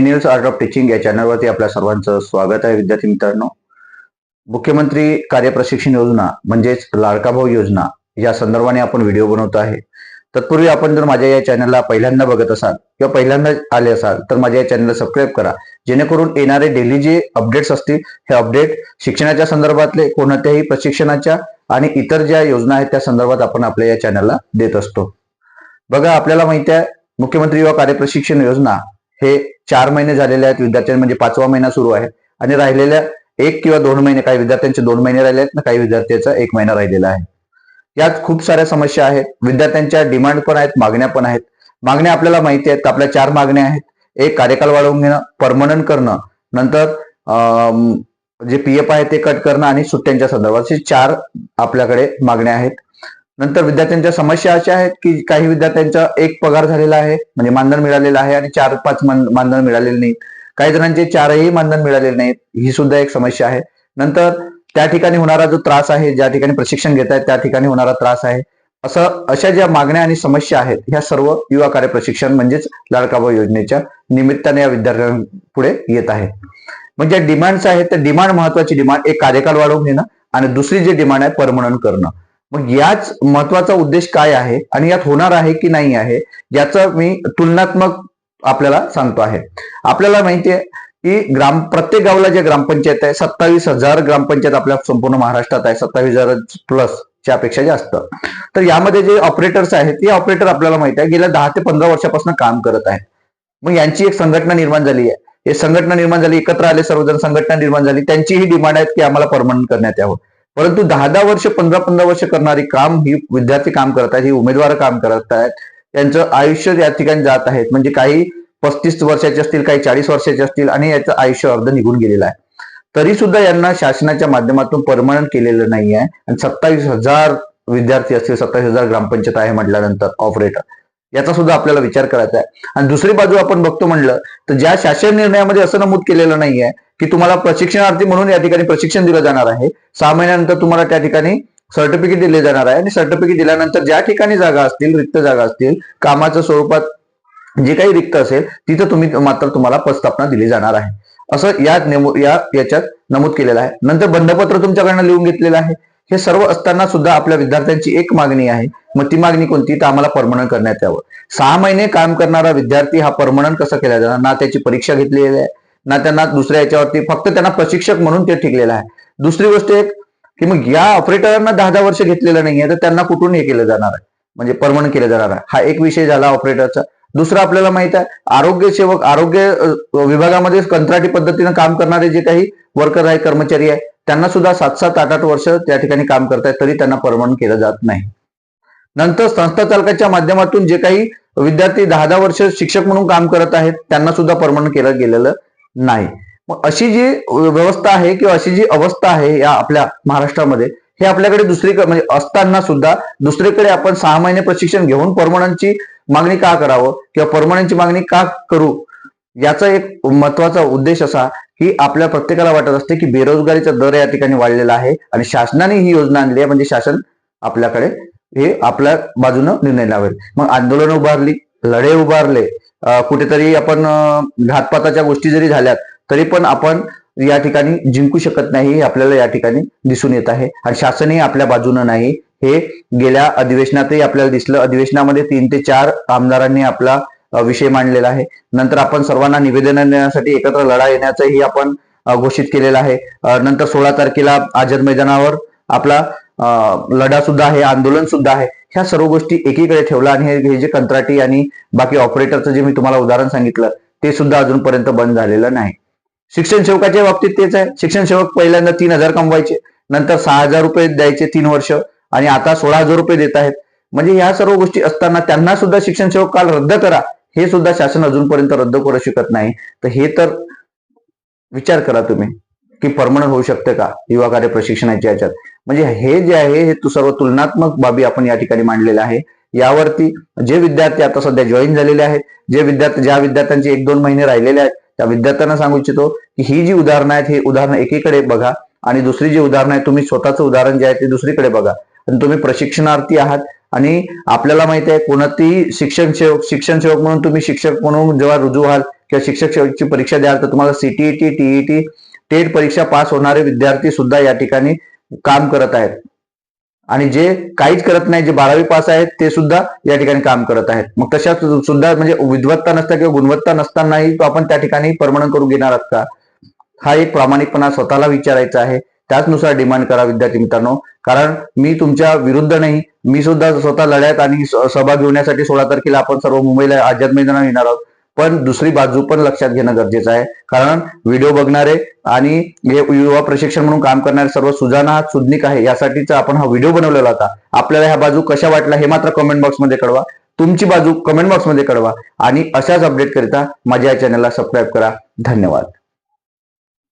News art of teaching या चॅनलवरती आपल्या सर्वांचं स्वागत आहे विद्यार्थी मित्रांनो. मुख्यमंत्री कार्यप्रशिक्षण योजना म्हणजेच लाडका भाऊ योजना या संदर्भाने आपण व्हिडिओ बनवत आहे. तत्पूर्वी आपण जर माझ्या या चॅनलला पहिल्यांदा बघत असाल किंवा पहिल्यांदा आले असाल तर माझ्या या चॅनलला सबस्क्राईब करा. जेणेकरून येणारे डेली जे अपडेट्स असतील हे अपडेट शिक्षणाच्या संदर्भातले कोणत्याही प्रशिक्षणाच्या आणि इतर ज्या योजना आहेत त्या संदर्भात आपण आपल्या या चॅनलला देत असतो. बघा आपल्याला माहिती आहे मुख्यमंत्री युवा कार्यप्रशिक्षण योजना हे चार महिने झालेले आहेत विद्यार्थ्यांना म्हणजे पाचवा महिना सुरू आहे. आणि राहिलेल्या एक किंवा दोन महिने काही विद्यार्थ्यांचे दोन महिने राहिले आहेत ना काही विद्यार्थ्यांचा एक महिना राहिलेला आहे. यात खूप साऱ्या समस्या आहेत. विद्यार्थ्यांच्या डिमांड पण आहेत मागण्या पण आहेत. मागण्या आपल्याला माहिती आहेत आपल्या चार मागण्या आहेत. एक कार्यकाल वाढवून घेणं परमनंट करणं नंतर अं, जे पीएफ आहे ते कट करणं आणि सुट्ट्यांच्या संदर्भात अशी चार आपल्याकडे मागण्या आहेत. नंतर विद्यार्थ्यांच्या समस्या अशा आहेत की काही विद्यार्थ्यांचा एक पगार झालेला आहे म्हणजे मानधन मिळालेलं आहे आणि चार पाच मानधन मिळालेले नाहीत काही जणांचे चारही मानधन मिळालेले नाहीत ही सुद्धा एक समस्या आहे. नंतर त्या ठिकाणी होणारा जो त्रास आहे ज्या ठिकाणी प्रशिक्षण घेत आहेत त्या ठिकाणी होणारा त्रास आहे. असं अशा ज्या मागण्या आणि समस्या आहेत ह्या सर्व युवा कार्य प्रशिक्षण म्हणजेच लाडकाभाऊ योजनेच्या निमित्ताने या विद्यार्थ्यांपुढे येत आहे. मग ज्या डिमांड्स आहेत त्या डिमांड महत्वाची डिमांड एक कार्यकाल वाढवून घेणं आणि दुसरी जी डिमांड आहे परमनंट करणं. मग याच महत्त्वाचा उद्देश काय आहे? आणि यात होणार आहे की नाही आहे? याचं मी तुलनात्मक आपल्याला सांगतो आहे. आपल्याला माहिती आहे की ग्राम प्रत्येक गावाला जे ग्रामपंचायत आहे सत्तावीस हजार ग्रामपंचायत आपल्या संपूर्ण महाराष्ट्रात आहे. सत्तावीस हजार प्लस च्या पेक्षा जास्त. तर यामध्ये जे ऑपरेटर्स आहेत ते ऑपरेटर आपल्याला माहिती आहे गेल्या दहा ते पंधरा वर्षापासून काम करत आहेत. मग यांची एक संघटना निर्माण झाली आहे. हे संघटना निर्माण झाली एकत्र आले सर्वजण संघटना निर्माण झाली. त्यांची ही डिमांड आहे की आम्हाला परमनंट करण्यात यावं. परंतु दहा दहा वर्ष पंधरा पंधरा वर्ष करणारी काम ही विद्यार्थी काम करत आहेत ही उमेदवार काम करत आहेत. त्यांचं आयुष्य या ठिकाणी जात आहेत. म्हणजे काही पस्तीस वर्षाचे असतील काही चाळीस वर्षाचे असतील आणि याचं आयुष्य अर्ध निघून गेलेलं आहे. तरी सुद्धा यांना शासनाच्या माध्यमातून परमनंट केलेलं नाही आहे आणि सत्तावीस हजार विद्यार्थी असतील सत्तावीस हजार ग्रामपंचायत आहे म्हटल्यानंतर ऑपरेटर. याचा सुद्धा आपल्याला विचार करायचा आहे. आणि दुसरी बाजू आपण बघतो म्हणलं तर ज्या शासन निर्णयामध्ये असं नमूद केलेलं नाही आहे की तुम्हाला प्रशिक्षणार्थी म्हणून या ठिकाणी प्रशिक्षण दिलं जाणार आहे सहा महिन्यानंतर तुम्हाला त्या ठिकाणी सर्टिफिकेट दिले जाणार आहे. आणि सर्टिफिकेट दिल्यानंतर ज्या ठिकाणी जागा असतील रिक्त जागा असतील कामाच्या स्वरूपात जे काही रिक्त असेल तिथं तुम्ही मात्र तुम्हाला प्रस्थापना दिली जाणार आहे. असं यात नेमू या याच्यात नमूद केलेलं आहे. नंतर बंधपत्र तुमच्याकडनं लिहून घेतलेलं आहे. हे सर्व असताना सुद्धा आपल्या विद्यार्थ्यांची एक मागणी आहे. मग ती मागणी कोणती? तर आम्हाला परमनंट करण्यात यावं. सहा महिने काम करणारा विद्यार्थी हा परमनंट कसा केला जाणार? ना त्याची परीक्षा घेतलेली आहे ना त्यांना दुसऱ्या याच्यावरती फक्त त्यांना प्रशिक्षक म्हणून ते ठिकलेलं आहे. दुसरी गोष्ट एक की मग या ऑपरेटरांना दहा दहा वर्ष घेतलेलं नाहीये तर त्यांना कुठून हे केलं जाणार आहे? म्हणजे परमनंट केलं जाणार आहे. हा एक विषय झाला ऑपरेटरचा दुसरा आपल्याला माहीत आहे आरोग्य सेवक आरोग्य विभागामध्ये कंत्राटी पद्धतीनं काम करणारे जे काही वर्कर आहे कर्मचारी आहे त्यांना सुद्धा सात सात आठ आठ वर्ष त्या ठिकाणी काम करतायत तरी त्यांना परमनंट केलं जात नाही. नंतर संस्था चालकाच्या माध्यमातून जे काही विद्यार्थी दहा दहा वर्ष शिक्षक म्हणून काम करत आहेत त्यांना सुद्धा परमनंट केलं गेलेलं नाही. मग अशी जी व्यवस्था आहे किंवा अशी जी अवस्था आहे या आपल्या महाराष्ट्रामध्ये हे आपल्याकडे दुसरीकडे म्हणजे असताना सुद्धा दुसरीकडे आपण सहा महिने प्रशिक्षण घेऊन परमनंटची मागणी का करावं किंवा परमनंटची मागणी का करू याचा एक महत्त्वाचा उद्देश असा ही आपल्या प्रत्येकाला वाटत असते की बेरोजगारीचा दर या ठिकाणी वाढलेला आहे आणि शासनाने ही योजना आणली आहे. म्हणजे शासन आपल्याकडे हे आपल्या बाजूनं निर्णय लावेल. मग आंदोलन उभारली लढे उभारले कुठेतरी आपण घातपाताच्या गोष्टी जरी झाल्यात तरी पण आपण या ठिकाणी जिंकू शकत नाही हे आपल्याला या ठिकाणी दिसून येत आहे. आणि शासनही आपल्या बाजूनं नाही. हे गेल्या अधिवेशनातही आपल्याला दिसलं. अधिवेशनामध्ये तीन ते चार आमदारांनी आपला विषय मांडलेला आहे. नंतर आपण सर्वांना निवेदन देण्यासाठी एकत्र लढा येण्याचंही आपण घोषित केलेलं आहे. नंतर सोळा तारखेला आझाद मैदानावर आपला लढा सुद्धा आहे आंदोलन सुद्धा आहे. ह्या सर्व गोष्टी एकीकडे ठेवला आणि हे हे जे कंत्राटी आणि बाकी ऑपरेटरचं जे मी तुम्हाला उदाहरण सांगितलं ते सुद्धा अजूनपर्यंत बंद झालेलं नाही. शिक्षण सेवकाच्या बाबतीत तेच आहे. शिक्षण सेवक पहिल्यांदा तीन हजार कमवायचे नंतर सहा हजार रुपये द्यायचे तीन वर्ष आणि आता सोळा हजार रुपये देत आहेत. म्हणजे ह्या सर्व गोष्टी असताना त्यांना सुद्धा शिक्षण सेवक काल रद्द करा हे सुद्धा शासन अजूनपर्यंत रद्द करू शकत नाही. तर हे तर विचार करा तुम्ही की परमनंट होऊ शकते का युवा कार्य प्रशिक्षणाच्या याच्यात? म्हणजे हे जे आहे हे तू सर्व तुलनात्मक बाबी आपण या ठिकाणी मांडलेल्या आहे. यावरती जे विद्यार्थी आता सध्या जॉईन झालेले आहेत जे विद्यार्थी ज्या विद्यार्थ्यांचे एक दोन महिने राहिलेले आहेत त्या विद्यार्थ्यांना सांगू इच्छितो की ही जी उदाहरणं आहेत ही उदाहरणं एकीकडे बघा आणि दुसरी जी उदाहरणं आहेत तुम्ही स्वतःचं उदाहरण जे आहे ते दुसरीकडे बघा. आणि तुम्ही प्रशिक्षणार्थी आहात आणि आपल्याला माहिती आहे कोणतीही शिक्षण सेवक शिक्षण सेवक म्हणून तुम्ही शिक्षक म्हणून जेव्हा रुजू व्हाल किंवा शिक्षक सेवकची परीक्षा द्याल तर तुम्हाला सीटीईटी टीईटी टेट परीक्षा पास होणारे विद्यार्थी सुद्धा या ठिकाणी काम करत आहेत. आणि जे काहीच करत नाही जे बारावी पास आहेत ते सुद्धा या ठिकाणी काम करत आहेत. मग तशा सुद्धा म्हणजे विद्वत्ता नसता किंवा गुणवत्ता नसतानाही तो आपण त्या ठिकाणी परमनंट करून घेणार आहात का? हा एक प्रामाणिकपणा स्वतःला विचारायचा आहे. त्याचनुसार डिमांड करा विद्यार्थी मित्रांनो. कारण मी तुमच्या विरुद्ध नाही मी सुद्धा स्वतः लढ्यात आणि स- सहभाग घेण्यासाठी सोळा तारखेला आपण सर्व मुंबईला आझाद मैदानावर येणार आहोत. पण दुसरी बाजू पण लक्षात घेणं गरजेचं आहे. कारण व्हिडिओ बघणारे आणि हे युवा प्रशिक्षण म्हणून काम करणारे सर्व सुजाना हा सुज्ञिक आहे यासाठीचा आपण हा व्हिडिओ बनवलेला होता. आपल्याला ह्या बाजू कशा वाटल्या हे मात्र कमेंट बॉक्समध्ये कळवा. तुमची बाजू कमेंट बॉक्समध्ये कळवा. आणि अशाच अपडेटकरिता माझ्या या चॅनलला सबस्क्राईब करा. धन्यवाद.